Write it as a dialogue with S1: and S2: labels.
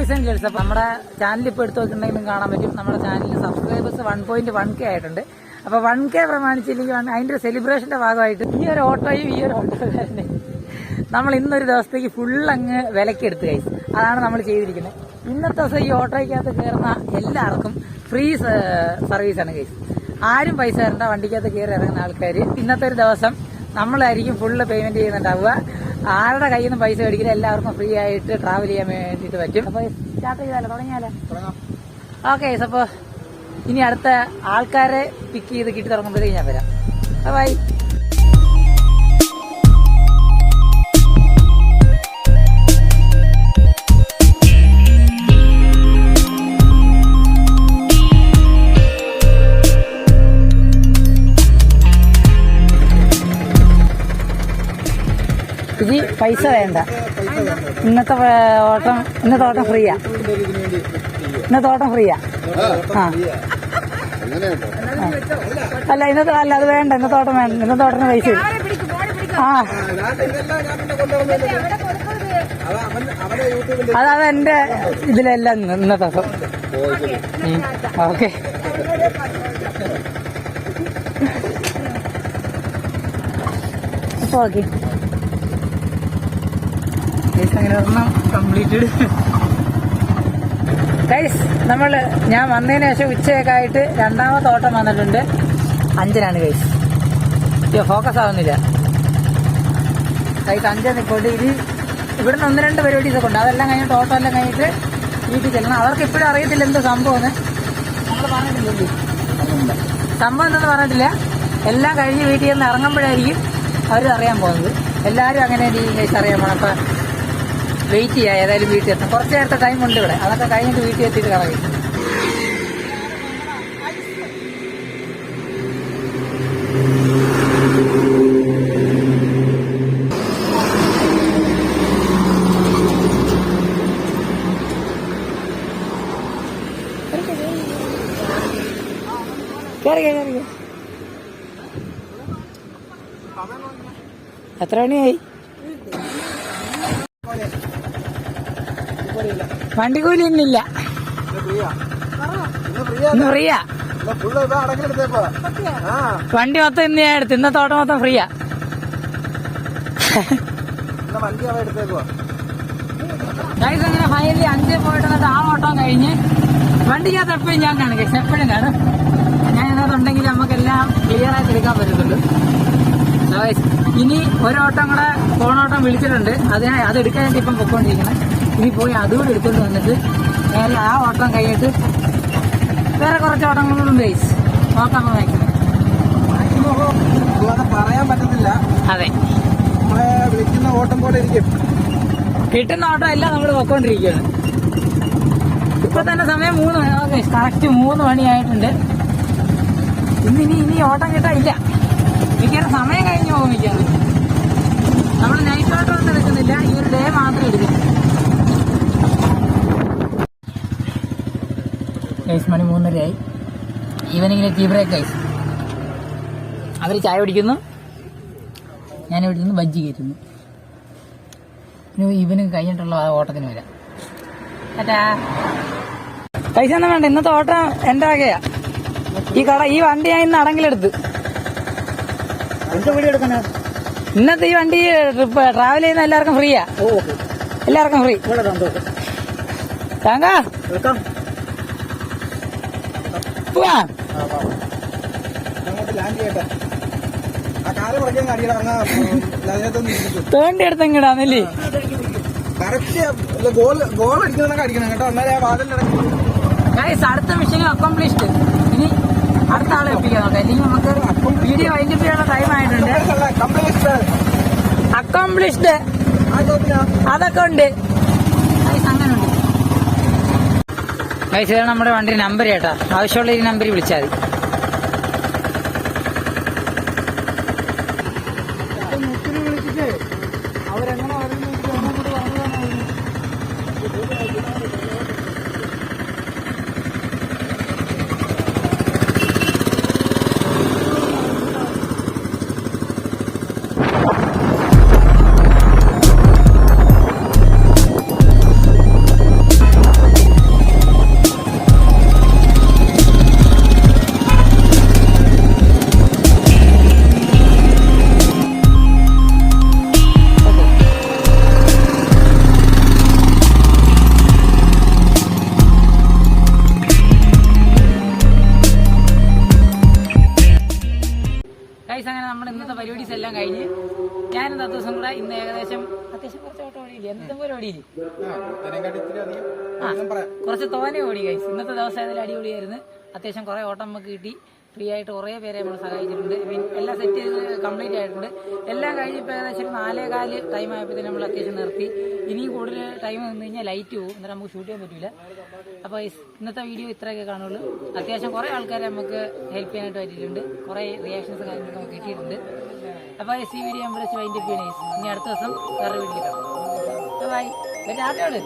S1: Guys അപ്പൊ നമ്മുടെ channel ഇപ്പൊ എടുത്തു നോക്കിയിട്ടുണ്ടെങ്കിലും കാണാൻ പറ്റും. നമ്മുടെ ചാനലിൽ subscribers one point one K ആയിട്ടുണ്ട്. അപ്പൊ വൺ കെ പ്രമാണിച്ചില്ലെങ്കിൽ അതിന്റെ ഒരു സെലിബ്രേഷന്റെ ഭാഗമായിട്ട് ഈ ഒരു ഓട്ടോയും ഈ ഒരു ഓട്ടോക്കാരനെ നമ്മൾ ഇന്നൊരു ദിവസത്തേക്ക് ഫുൾ അങ്ങ് വിലക്കെടുത്ത് കൈസ് അതാണ് നമ്മൾ ചെയ്തിരിക്കുന്നത്. ഇന്നത്തെ ദിവസം ഈ ഓട്ടോയ്ക്കകത്ത് കയറുന്ന എല്ലാവർക്കും ഫ്രീ സർവീസാണ് കൈസ് ആരും പൈസ തരണ്ട വണ്ടിക്കകത്ത് കയറി ഇറങ്ങുന്ന ആൾക്കാർ ഇന്നത്തെ ഒരു ദിവസം നമ്മളായിരിക്കും ഫുള്ള് പേയ്മെന്റ് ചെയ്യുന്നുണ്ടാവുക. ആരുടെ കയ്യിൽ നിന്ന് പൈസ മേടിക്കില്ല എല്ലാവർക്കും ഫ്രീ ആയിട്ട് ട്രാവൽ ചെയ്യാൻ വേണ്ടിയിട്ട് പറ്റും. അപ്പോൾ സ്റ്റാർട്ട് ചെയ്താലോ? തുടങ്ങിയാലോ? ഓക്കെ അപ്പൊ ഇനി അടുത്ത ആൾക്കാരെ പിക്ക് ചെയ്ത് കിട്ടി തുടങ്ങുമ്പോഴത്തേക്ക് ഞാൻ വരാം. ബൈ പൈസ വേണ്ട. ഇന്നത്തെ ഓട്ടം ഇന്നത്തെ ഓട്ടം ഫ്രീയാ. ഇന്നത്തെ ഓട്ടം ഫ്രീയാ. ആ. അല്ല ഇന്നത്തെ അല്ല അത് വേണ്ട. ഇന്നത്തെ ഓട്ടം വേണ്ട. ഇന്നത്തെ ഓട്ടത്തിന് പൈസ. ആ. അതാ എന്റെ ഇതിലെല്ലാം ഇന്ന് ഇന്നത്തെ ഓക്കെ. ഓക്കെ. ഗൈസ് അങ്ങനെ കംപ്ലീറ്റഡ് നമ്മൾ ഞാൻ വന്നതിന് ശേഷം ഉച്ചയൊക്കെ ആയിട്ട് രണ്ടാമത്തെ ഓട്ടം വന്നിട്ടുണ്ട്. അഞ്ചിനാണ് ഗൈസ് ഫോക്കസ് ആവുന്നില്ല. ഗൈസ് അഞ്ച് നിൽക്കൊണ്ട് ഇത് ഇവിടുന്ന് ഒന്ന് രണ്ട് പരിപാടീസ് ഒക്കെ ഉണ്ട്. അതെല്ലാം കഴിഞ്ഞിട്ട് ഓട്ടം എല്ലാം കഴിഞ്ഞിട്ട് വീട്ടിൽ ചെല്ലണം. അവർക്ക് ഇപ്പോഴും അറിയത്തില്ല എന്ത് സംഭവം നമ്മൾ പറഞ്ഞിട്ടില്ലേ സംഭവം എന്തെന്ന് പറഞ്ഞിട്ടില്ല. എല്ലാം കഴിഞ്ഞ് വീട്ടിൽ നിന്ന് ഇറങ്ങുമ്പോഴായിരിക്കും അവർ അറിയാൻ പോകുന്നത്. എല്ലാവരും അങ്ങനെ ഗൈസ് അറിയാൻ പോകണം അപ്പം വെയിറ്റ് ചെയ്യാം ഏതായാലും വീട്ടിൽ എത്താം കുറച്ച് നേരത്തെ ടൈം ഉണ്ട് ഇവിടെ. അതൊക്കെ കഴിഞ്ഞിട്ട് വീട്ടിൽ എത്തിയിട്ട് കളയും കയറി കയറി എത്ര മണിയായി? വണ്ടിക്കൂലി ഇന്നില്ല ഇന്ന് ഫ്രീയാ. വണ്ടി മൊത്തം ഇന്ന് ഞാൻ എടുത്തു. ഇന്നത്തെ ഓട്ടം മൊത്തം ഫ്രീയാ. ഗൈസ് അങ്ങനെ ഫൈനലി അഞ്ച് പോയിട്ട് ആ ഓട്ടം കഴിഞ്ഞ് വണ്ടിക്കകത്ത് എപ്പോഴും ഞാൻ കാണും ഗൈസ് എപ്പോഴും കാണും. ഞാൻ ഇതിനകത്തുണ്ടെങ്കിൽ നമുക്കെല്ലാം ക്ലിയർ ആയിട്ട് എടുക്കാൻ പറ്റത്തുള്ളൂ. ഇനി ഒരോട്ടം കൂടെ ഫോണോട്ടം വിളിച്ചിട്ടുണ്ട്. അത് ഞാൻ അത് എടുക്കാൻ വേണ്ടി ഇപ്പം പൊക്കോണ്ടിരിക്കണം ഇനി പോയി അതുകൂടെ എടുത്തുകൊണ്ട് വന്നിട്ട് നേരെ ആ ഓട്ടം കഴിഞ്ഞിട്ട് വേറെ കുറച്ച് ഓട്ടങ്ങളും ബേസ് നോക്കാം മാക്സിമം
S2: പറയാൻ പറ്റത്തില്ല.
S1: അതെ.
S2: വിളിക്കുന്ന ഓട്ടം പോലെ ഇരിക്കും.
S1: കിട്ടുന്ന ഓട്ടം എല്ലാം നമ്മൾ പോയിക്കൊണ്ടിരിക്കുകയാണ് ഇപ്പൊ തന്നെ സമയം മൂന്ന് മണി കറക്റ്റ് മൂന്ന് മണിയായിട്ടുണ്ട് ഇന്ന് ഇനി ഇനി ഓട്ടം കിട്ടാനില്ല. മിക്കവാറും സമയം കഴിഞ്ഞു പോകും നമ്മൾ നൈറ്റ് ഓട്ടം ഒന്നും എടുക്കുന്നില്ല ഈ ഒരു ഡേ മാത്രം എടുക്കും ഗൈസ് മണി മൂന്നരയായി. ഈവനിങ്ങിലെ ടീ ബ്രേക്ക് ഗൈസ് അവർ ചായ പിടിക്കുന്നു ഞാൻ ഇവിടെ നിന്ന് ബജ്ജി കയറ്റുന്നു. പിന്നെ ഇവന് കഴിഞ്ഞിട്ടുള്ള ആ ഓട്ടത്തിന് വരാം. പൈസ ഒന്നും വേണ്ട ഇന്നത്തെ ഓട്ടം എന്റെ ആകെയാ ഈ കട ഈ വണ്ടി ഞാൻ ഇന്ന്
S2: അടങ്ങിലെടുത്ത്
S1: ഇന്നത്തെ ഈ വണ്ടി ട്രിപ്പ് ട്രാവൽ ചെയ്യുന്ന എല്ലാവർക്കും ഫ്രീയാ എല്ലാവർക്കും ഫ്രീ താങ്ക. തേണ്ടി എടുത്ത് ഇങ്ങിടാന്നല്ലേ
S2: കറക്റ്റ് ഗോൾ ഗോൾ അടിക്കുന്നതൊക്കെ അടിക്കണം കേട്ടോ അന്നേരം ആ വാതിലിടക്കി
S1: ഗൈസ് അടുത്ത മിഷൻ അക്കോംപ്ലിഷ്ഡ് ഇനി അടുത്ത ആളെ അല്ലെങ്കിൽ നമുക്ക് വീഡിയോ ടൈം ആയിട്ടുണ്ട്. അക്കംപ്ലിഷ്ഡ് അതൊക്കെ ഉണ്ട് ഗൈസ് അങ്ങനെ ഉണ്ട് ഗൈസ് ഇതാണ് നമ്മുടെ വണ്ടി നമ്പർ ചേട്ടാ ആവശ്യമുള്ള ഈ നമ്പറിൽ വിളിച്ചാൽ മതി.
S2: മുക്കിന് വിളിച്ചിട്ട്
S1: ഇന്ന് ഏകദേശം അത്യാവശ്യം കുറച്ച് ഓട്ടം ഓടിയില്ല? എന്തും പോലെ ഓടിയില്ലേ?
S2: പറയാം
S1: കുറച്ച് തോനെ ഓടി കൈസ് ഇന്നത്തെ ദിവസം അതിൽ അടിപൊളിയായിരുന്നു. അത്യാവശ്യം കുറെ ഓട്ടം നമുക്ക് കിട്ടി. ഫ്രീ ആയിട്ട് കുറേ പേരെ നമ്മൾ സഹായിച്ചിട്ടുണ്ട്. എല്ലാം സെറ്റ് ചെയ്ത് കംപ്ലീറ്റ് ആയിട്ടുണ്ട്. എല്ലാം കഴിഞ്ഞപ്പോൾ ഏകദേശം ഒരു നാലേ കാൽ ടൈം ആയപ്പോഴത്തേനും നമ്മൾ അത്യാവശ്യം നിർത്തി. ഇനിയും കൂടുതൽ ടൈം നിന്ന് കഴിഞ്ഞാൽ ലൈറ്റ് പോകും. എന്നിട്ട് നമുക്ക് ഷൂട്ട് ചെയ്യാൻ പറ്റില്ല അപ്പോൾ ഇന്നത്തെ വീഡിയോ ഇത്രയൊക്കെ കാണുള്ളൂ. അത്യാവശ്യം കുറേ ആൾക്കാരെ നമുക്ക് ഹെൽപ്പ് ചെയ്യാനായിട്ട് പറ്റിയിട്ടുണ്ട്. കുറേ റിയാക്ഷൻസ് കാര്യങ്ങളൊക്കെ കിട്ടിയിട്ടുണ്ട്. അപ്പോൾ ഈ വീഡിയോ നമ്മൾ വൈൻഡപ്പ് ചെയ്യണേ ഇനി അടുത്ത ദിവസം വേറെ വീട്ടിൽ കാണാം. ബൈ രാത്രിയോട്